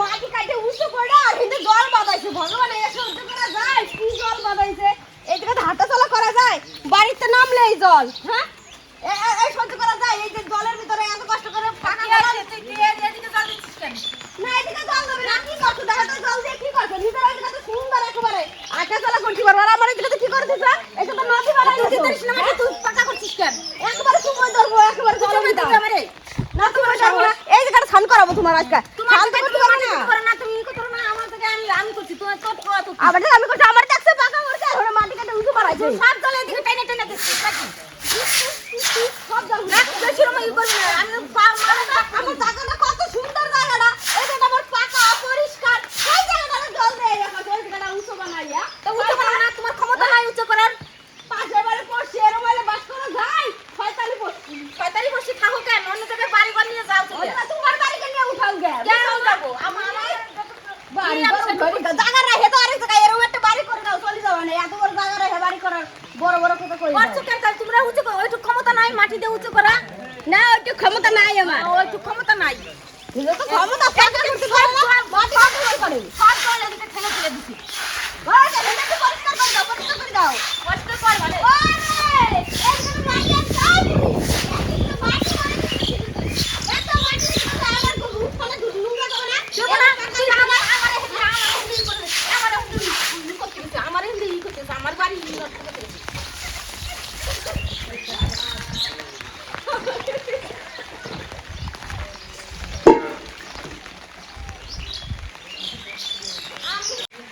মাটি কাটে উঁচু করে আর কিন্তু জল বাঁধাইছে। ভগবান এ সহ্য করা যায় কি জল বাঁধাইছে? এই জায়গাতে হাঁটা চলা করা যায় বাড়িতে নামলে এই জল হ্যাঁ? এই সহ্য করা যায় এই যে জলের ভিতরে এত কষ্ট করে না এদিকে জল দেবে না কি করছ? দেখা তো জল দিয়ে কি করছ? নিজের ওইদিকে তো সুন্দর একেবারে আটা চলা করছি পারব আর আমার এদিকে তো কি করছিস এটা তো নদী বানাই না তুই পাকা করছিস কেন একবারে সময় ধরবো একবারে জলের ভিতরে না তুমি পারব না এই জায়গাটা স্নান করাবো তোমার আজকে স্নান তো করতে পারব না আবার দেখ আমি করছি আমার দেখছে পাকা করছে আর ওরা মাটি কাটে উঁচু বাড়াইছে সব জল এদিকে টেনে টেনে দিচ্ছি সব জল না বেশি রকম ই করবি না আমি আমার জায়গাটা কত সুন্দর জায়গাটা। জায়গাটা আমার পাকা পরিষ্কার। সেই জায়গাটা জল দেয় এখন ওই জায়গাটা উঁচু বানাইয়া। তো উঁচু বানানো তোমার ক্ষমতা নাই উঁচু করার। পাশের বাড়ি পড়ছি এরম হলে বাস করা যায় ছয়তালি পড়ছি। পঁয়তাল্লিশ বছর থাকো কেন? অন্য জায়গায় বাড়ি ঘর নিয়ে যাও তোমার বাড়িকে নিয়ে উঠাও গে। কেন যাব আমার বাড়ি বড় জায়গা রাখে তো আরেক জায়গায়। এরকম একটা বাড়ি করে দাও চলে যাও না এত বড় জায়গা রাখে বাড়ি করার বড় বড় কথা কই কেন? তোমরা উঁচু করো ওইটুকু ক্ষমতা নাই মাটি দিয়ে উঁচু করা। না ওইটু ক্ষমতা নাই আমার ওইটুকু ক্ষমতা নাই কিন্তু তো ক্ষমতা পাকা করতে পারে না মাটি কাটতে পারে সব জল এদিকে ঠেলে ফেলে দিছি ওই যে হেঁটে পরিষ্কার করে দাও পরিষ্কার করে দাও কষ্ট কর মানে ওরে এইখানে মাটি আছে আইবি এইখানে মাটি মানে এত মাটি ছিল তো আমার খুব উঠখানে নোংরা যাবে না দেবো না তুই আমার আমার এখানে আমার হিন্দি করে দে। আমার হিন্দি ই করতে গেছে আমার হিন্দি ই করতে গেছে আমার বাড়ি ই নষ্ট করতে গেছে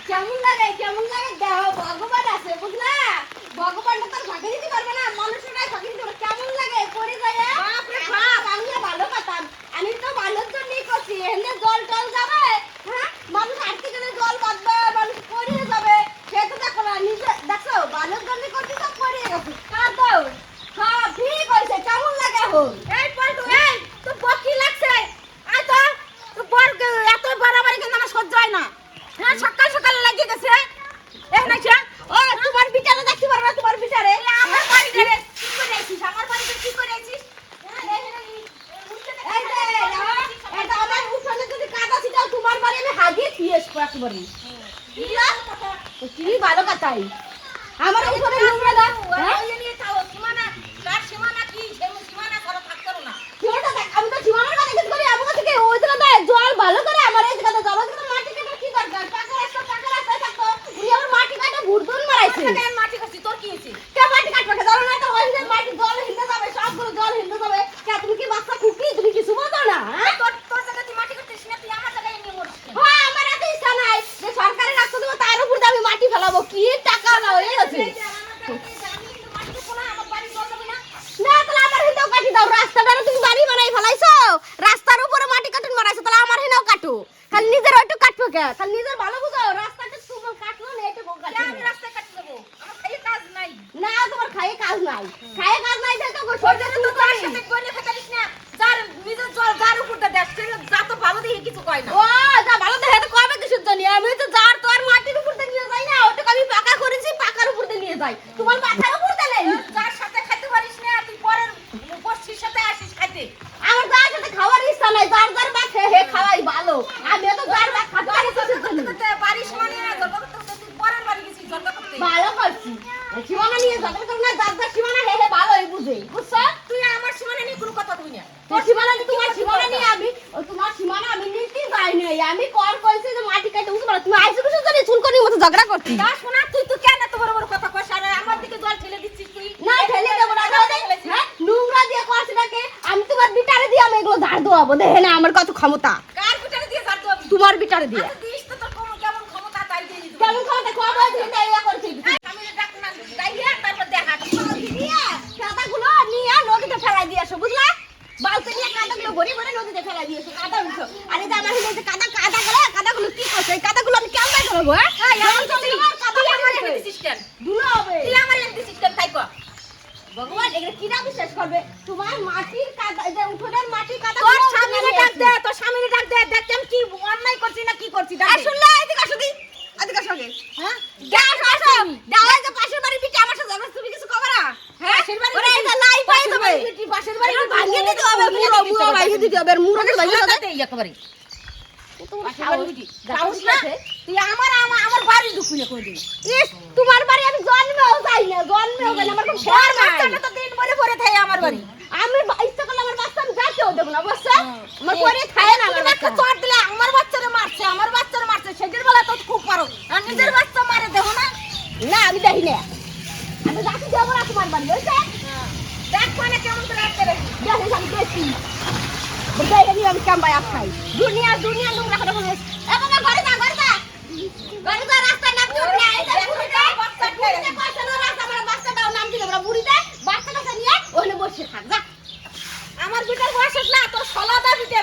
কেমন লাগে কেমন লাগে দেহ ভগবান আছে বুঝলা ভগবানটা তো ফাঁকি দিতে পারবে না মানুষটাই ফাঁকি দিতে পারবে কেমন লাগে পরে যায় বাপরে বাপ আমি ভালো পাতাম আমি তো ভালোর জন্যই করছি এখানে জল টল যাবে হ্যাঁ মানুষ আটকে গেলে জল বাঁধবে মানুষ পড়িয়ে যাবে সে তো দেখো না নিজে দেখো ভালোর জন্য করছি তো পড়িয়ে গেছে কার দাও হ্যাঁ ঠিক হয়েছে কেমন লাগে এখন এই পল্টু এই তো বকি লাগছে আয় তো তো বর এত বাড়াবাড়ি কিন্তু আমার সহ্য হয় না হ্যাঁ সকাল সকাল লাগিয়ে গেছে এ নাইছে ও তোমার বিচারে দেখতে পারবে না তোমার বিচারে আমার বাড়ি ধরে কি করে আছিস আমার বাড়িতে কি করে আছিস এই যে, এটা আমার উঠোনে যদি কাদা ছিটাও, তোমার বাড়ি আমি হাগিয়ে দিয়ে পারি একেবারে। বুঝলা? তো কি ভালো কথাই। আমার উপরে নোংরা দাও, হ্যাঁ? সীমানাটা দেখ, আমি তো সীমানার কথা জিজ্ঞেস করি, আমার কাছে কি ওই জায়গাটা দেয়, জল ভালো করে আমার এই জায়গাটা জল, ওই জায়গাটা মাটি কাটার কি দরকার? পাকা রাস্তা, পাকা রাস্তায় থাকতো, উনি আমার মাটি কাটে ভুরদুন মারাইছে। কে মাটি কাটবে? কে জল নাই তো ওই যে মাটি জল হিন্দে যাবে, সবগুলো জল হিন্দে যাবে। কে, তুমি কি বাচ্চা কুকি? তুমি কিছু বোঝো না, হ্যাঁ? হ্যাঁ, আমার এত ইচ্ছা নাই যে সরকারি রাস্তা দেবো তার উপর দিয়ে আমি মাটি ফেলাবো কি টাকা দাও এই আছে। না তাহলে আমার হিন্দাও কাটি দাও। তুমি বাড়ি বানাই ফেলাইছো? রাস্তার উপরে মাটি কাটুন মারাইছো তাহলে আমার হিন্দাও কাটো। খালি নিজের ওইটু কাটবো কে? খালি নিজের ভালো বুঝো রাস্তাটা তুমি কাটলো না না? তোমার খাইয়ে কাজ নাই। খাইয়ে কাজ নাই যে তো সহ্য তুমি করি ও যা ভালো দেখে তো কবে কিছুর জন্য আমি তো যার তো আর মাটির উপর দিয়ে নিয়ে যাই না ওটা আমি পাকা করেছি পাকার উপর দিয়ে নিয়ে যাই তোমার পাকার উপর দিয়ে নেই যার সাথে খাইতে পারিস না তুই পরের গোষ্ঠীর সাথে আসিস খাইতে আমার যার সাথে খাওয়ার ইচ্ছা নাই যার যার ভাত হে হে খাওয়াই ভালো আমি তো যার ভাত খাতে পারি কিছুর জন্য বাড়ির সমানে জন্ম করতে করতে তুই পরের বাড়ি গেছিস জন্ম করতে ভালো করছি সীমানা নিয়ে যাবে তো না যার যার সীমানা হে হে ভালোই বুঝে বুঝছ তুই আমার সীমানা নিয়ে কোনো কথা তুই না তোর সীমানা নিয়ে তোমার সীমানা নিয়ে আমি ও তোমার সীমানা আমি নিতে যাই নাই আমি কর কইছি যে মাটি কাটে উঠতে পারো তুমি আইসো কিছু জানি চুল করি মতো ঝগড়া করছি তা শোনা তুই তো কেন এত বড় বড় কথা কইস আর আমার দিকে জল ঠেলে দিচ্ছিস তুই না ঠেলে দেবো না দাদা হ্যাঁ নোংরা দিয়ে করছি নাকি আমি তোমার বিটারে দিয়ে আমি ঝাড় দেখে না আমার কত ক্ষমতা। তোমার বিটারে দিয়ে। কেমন ক্ষমতা করছি আমি ডাইয়া তারপর দেখা। কাদাগুলো নিয়ে নদীতে ফেলাই দিয়ে আসো বুঝলা? বালতি নিয়ে কাদাগুলো ভরে ভরে নদীতে ফেলাই দিয়ে আসো কাদা উঠছো আরে আমার কাদা কাদা গেলে কাদাগুলো কি করছে? এই কাদাগুলো আমি কেমন করব হ্যাঁ এই আমার তুই তুই আমার এনে দিছিস কেন ধুলো হবে তুই আমার এনে দিছিস কেন তাই কর ভগবান এগুলো কিরা বিশ্বাস করবে? তোমার মাটির কাদা যে উঠোনের মাটির কাদা তোর স্বামীরে ডাক দে তোর স্বামীরে ডাক দে দেখ আমি কি অন্যায় করছি না কি করছি ডাক শুনলে এদিকে আসো দি। এদিকে আসো হ্যাঁ? আসো আসো। দাও এই যে পাশের বাড়ির বিটি আমার সাথে ঝগড়া তুমি কিছু কবে না? হ্যাঁ পাশের বাড়ির ওরে বিটি, লাই পাই দেবে বিটি, পাশের বাড়ির ভাঙিয়ে দিতে হবে মুড়ো মুড়ো ভাঙিয়ে দিতে হবে মুড়ো আরে ভাঙিয়ে দিতে একেবারে। বাড়ি আমার আমার আমার বাড়ি তোমার বাড়ি আমি জন্মেও যাই না জন্মেও যাই আমার খুব ভয় বাচ্চাটা তো দিন ভরে ভরে থাকে আমার বাড়ি। আমি ইচ্ছা করলে আমার বাচ্চা আমি যাইতেও দেবো না বুঝছ? আমার পরে খায় না আমার বাচ্চা। চট দিলে আমার বাচ্চারে মারছে আমার বাচ্চারে মারছে সেটার বেলা তো খুব পারো। আর নিজের বাচ্চা মারে দেখো না? না আমি দেখি না। আমি যাচ্ছি যাব না তোমার বাড়ি বুঝছ? দেখ মানে কেমন করে। আমি আমি বাই খাই দুনিয়া দুনিয়া নোংরা করে বলে এ বাবা ঘরে যা ঘরে যা ঘরে যা রাস্তা নাম দিও না এই যে বুড়িটা বাচ্চা বুড়িটা পয়সা না রাস্তা আমার বাচ্চা দাও নাম দিলে আমরা বুড়িটা বাচ্চা কাছে নিয়ে ওখানে বসে থাক যা আমার বিটার বয়স হচ্ছে না তোর সলাদা দিতে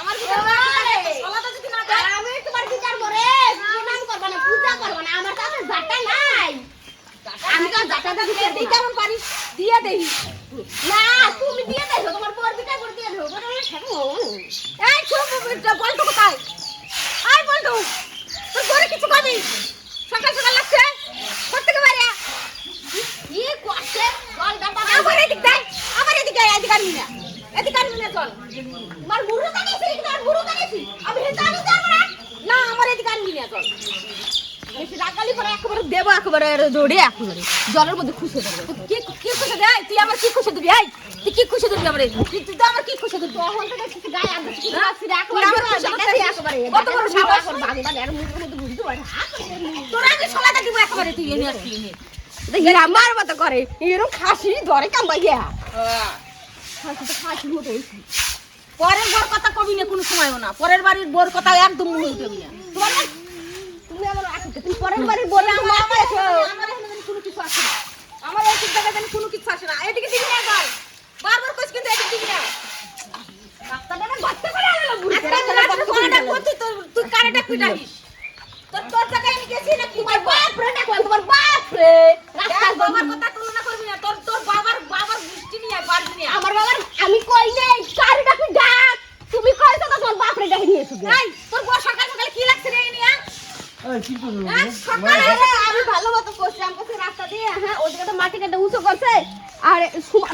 আমার বিটার বয়স হচ্ছে না, তোর সলাদা যদি না দেয় আমি তোমার বিচার করে প্রণাম করব না পূজা করব না আমার কাছে জাটা নাই জাটাটা তুই কেমন পারিস? দিয়ে দেই। না তুমি দিয়ে দেছো তোমার বর বিচার করে দিয়ে দেবো। বলে এই বলতো কোথায়? আয় বলতো তোর ঘরে কিছু খাবি সকাল সকাল লাগছে বাইরে? কি করছে? জল ডাবা আমার এদিক দেয় আমার এদিকে আয়, এদিকে আনবি না। এদিকে আনবি না চল। আমার বুড়ো তোমার বুড়ো কানেছি আমি না। না আমার এদিকে আনবি না চল। রাগালি করে একেবারে দেবো একেবারে দৌড়ে একেবারে। জলের মধ্যে খুশি দেবো কি কি খুশি দেয় তুই আমার কি খুশি দিবি এই তুই কি খুশি দিবি আমার তুই তুই তো আমার কি খুশি দিবি তখন থেকে কিছু গায়ে আনতে কিছু হ্যাঁ? আসছি একেবারে আমার বুড়ো খুশি একেবারে। কত বড় ডাকাতি সাহস? এখন বাংলা এর মুখের মধ্যে বুঝতে পারে করে মুখ। তোর আগে সলাটা দিব একেবারে তুই এনে আসবি এনে। দেখি আমার মতো করে এরকম খাসি ধরে কামবাই গিয়া খাসি তো মতো পরের বর কথা কবি না কোনো সময়ও না। পরের বাড়ির বর কথা একদম না। তোমার তুমি পরের বাড়ি বলে আমার আমার এখানে কোনো কিছু আসে না। আমার এই জায়গায় জানি কোনো কিছু আসে না। এদিকে দিবি না একবার বারবার কইস কিন্তু এদিকে দিবি না তোর- তুই পিটাইস। তোর তোর জায়গায় আমি গেছি না কি তোমার বাপ রে না তোমার বাপ রে রাস্তার বাবার কথা তুলনা করবি না। তোর তোর বাবার বাবার দৃষ্টি নিয়ে পারবি না আমার বাবার আমি কই নেই? কারি ডাকি ডাক। তুমি কইছো তো তোমার বাপ রে ডাকি নিয়ে এসো এই, তোর বউ সকাল সকাল কি লাগছে রে নিয়ে এই, কি করব হ্যাঁ, বলো? সকালে আমি ভালো মতো করছিলাম করছি রাস্তা দিয়ে হ্যাঁ ওদিকে তো মাটি কেটে উঁচু করছে। আর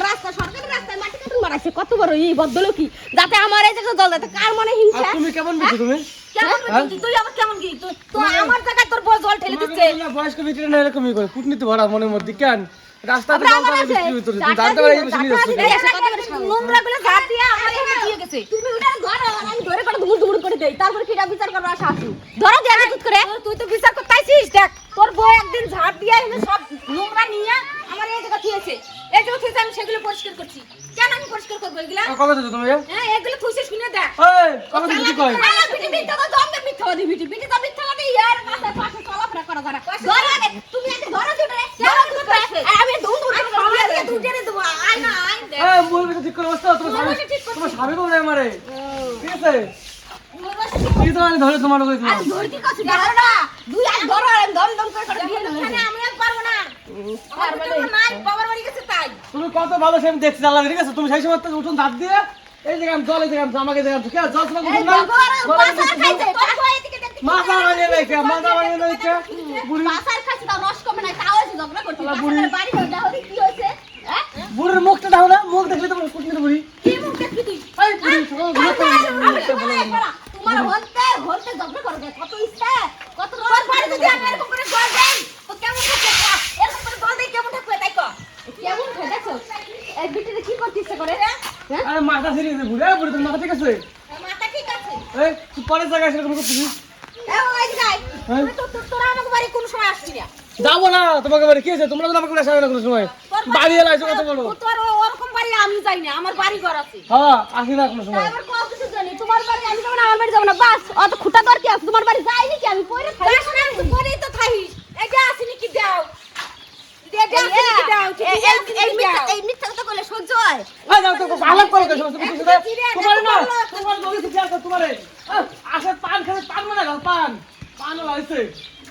রাস্তা সরকারি রাস্তায় মাটি কেটে মারাইছে। কত বড় এই বদলোকি যাতে আমার এই জায়গায় জল যাতে কার মনে হিংসা? তুমি কেমন বুঝছ তুমি? কেমন হ্যাঁ? তুই আবার কেমন কি? তুই তো আমার জায়গায় তোর জল ঠেলে দিচ্ছে। বয়স্ক ভিতরে না এরকমই করে। কূটনীতি ভরা মনের মধ্যে কেন? রাস্তাতে তুমি টাকা জানতে দিয়ে, পারি বেশি নিয়ে টাকা যাচ্ছ দিয়ে। এই জায়গায় নোংরাগুলো ঝাড় দিয়ে আমার এখানে দিয়ে গেছে। তুমি ওটার ঘর আমি ধরে করে দুমুর দুমুর করে দেই। তারপর কিটা বিচার করব আসা আসি ধরো দিয়ে আগে করে তুই তো বিচার করতে দেখ। তোর বউ একদিন ঝাড় দিয়ে এনে সব নোংরা নিয়ে আমার এই জায়গা থুয়েছে। এই জায়গা থুয়েছে আমি সেগুলো পরিষ্কার করছি। কেন আমি পরিষ্কার করব এগুলা? কবে যাচ্ছ তুমি? হ্যাঁ এগুলো থুইছিস কিনে দেখ। এই কবে তুমি কি কয়? আরে বিটি তো জমবে মিথ্যা দি বিটি বিটি তো মিথ্যা দি ইয়ার পাশে পাশে চলাফেরা করা ধরা তুমি আগে ধরো দুটো রে ধরো দুটো রে আর আমি দুম দুম করে সবাই দিয়ে দিয়ে দেবো আয় না আয়। দেখ বলবে ঠিক করে বসতে তোমার স্বামী তো ঠিক করছি। তোমার স্বামী কবে আমারে। ঠিক আছে? কি তো আমি ধরে তোমার লোক আর ধরে কি করছিস ধরো না দুই হাত ধরো আর দম দম করে করে দিয়ে দেবো আমি আর পারব না। আমার পারবে নাই বাবার বাড়ি গেছে তাই। তুমি কত ভালো সে আমি দেখছি আল্লাহ ঠিক আছে? তুমি সেই সময় তো উঠুন দাঁত দিয়ে এই জায়গায় আমি জল আমি আমাকে জল তোমাকে দিলাম। খাইছে। বই এদিকে দেখতে মাথা বানিয়ে মাথা বানিয়ে বুড়ি। পাশার খাইছে তাও নষ্ট কমে নাই তাও ঝগড়া করছিস বুড়ি। বাড়ি যাও কি হয়েছে হ্যাঁ বুড়ির মুখটা দাও না মুখ দেখলে তোমার কুটনির বুড়ি কি মুখ দেখবি তুই এই বুড়ি সকাল ঘুরে তো তোমার হলতে হলতে ঝগড়া করবে কত ইচ্ছা কত তোর বাড়ি যদি আমি এরকম করে জল দেই তো কেমন থাকবে এরকম করে জল দেই কেমন থাকবে তাই কর কেমন খেয়েছো এই বিটিতে কি করতে ইচ্ছা করে হ্যাঁ আরে মাথা সিরিয়ে দে বুড়ি এই বুড়ি তোমার মাথা ঠিক আছে মাথা ঠিক আছে এই তুই পরের জায়গায় সেরকম করছিস এ ওই যাই হ্যাঁ? তুই তো তো- তোরা আমাকে বাড়ি কোন সময় আসবি না। যাব না তোমাকে বাড়ি। কি আছে তোমরা তো আমাকে আসবে না কোনো সময়? বাড়ি এলে কত বলো তোর ওরকম বাড়ি আমি যাই না আমার বাড়ি ঘর আছে। হ্যাঁ আসি না কোনো সময়। তোমার বাড়ি আমি যাব না আমার বাড়ি যাব না। বাস অত খুঁটা দর কি আছে? তোমার বাড়ি যাইনি কি আমি? পরে না তুই ঘরেই তো থাকিস। এই যে আসিনি কি দাও। দে দে আসিনি কি দাও। তুই এই- হয়। এই যাও তো আলাপ করো তো সমস্ত কিছু তোমার না তোমার বলি কি আছে তোমার? আসে পান খাবে পান মানে পান। পান লাইছে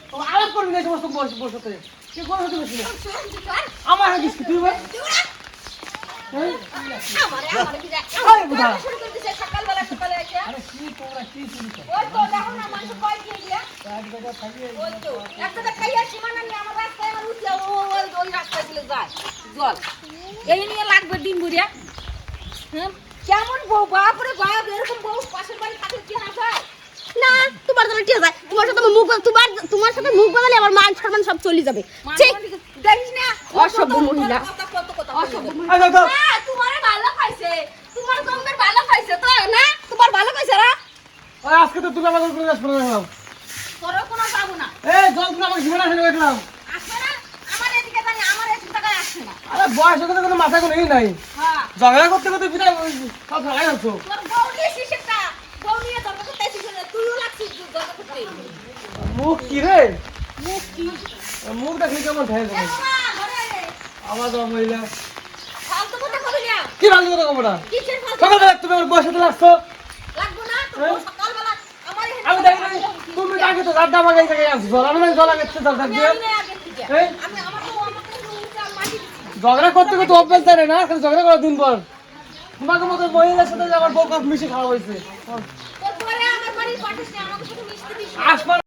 তো আলাপ করবি না সমস্ত বসে বসতে কি করছ তুমি আমার হাগিস কি তুই ভাই হ্যাঁ? আমারে আমারে কি দেখ এই তোমরা নিয়ে লাগবে দিন বুড়িয়া হ্যাঁ কেমন বউ বাপ রে বাপ এরকম বউ পাশের বাড়ি থাকলে কি না যায় তোমার সাথে মুখ বদলে আমার মান সম্মান সব চলে যাবে। দেখিস না অসভ্য মহিলা। তোমার ভালো খাইছে। তোমার ভালো খাইছে তো না? তোমার ভালো খাইছে ওই আজকে তো তুমি আমাদের উপরে আসবে না কোনো পাবো না। এই জল তুমি আমাকে জীবনে আসলে দেখলাম আসবে না? আমার এদিকে জানি আমার এদিকে টাকায় আসছে না। আরে বয়স হতে কোনো মাথা কোনো এই নাই। হ্যাঁ। ঝগড়া করতে করতে পিতা সব লাগাই যাচ্ছ তোর বউ নিয়ে শিশিরটা বউ নিয়ে দরকার করতে এসেছিস তুইও লাগছিস দরকার করতে। মুখ কি রে? মুখ কি? মুখ দেখলে কেমন এ আমার তো মহিলা। ফালতু কথা কবি না। কি ভালো কথা কব না? কিসের ফালতু সকালবেলা তুমি আমার লাগছো লাগবো না? হ্যাঁ? সকালবেলা আমার আমি দেখি তুমি আগে তো জল আমি না জল আগে জল আমি আমার মাটি দিচ্ছি। ঝগড়া করতে করতে অভ্যাস জানে না খালি ঝগড়া করার দিন পর। তোমাকে মতো মহিলার সাথে আমার বউ মিশে খাওয়া হয়েছে। আসবার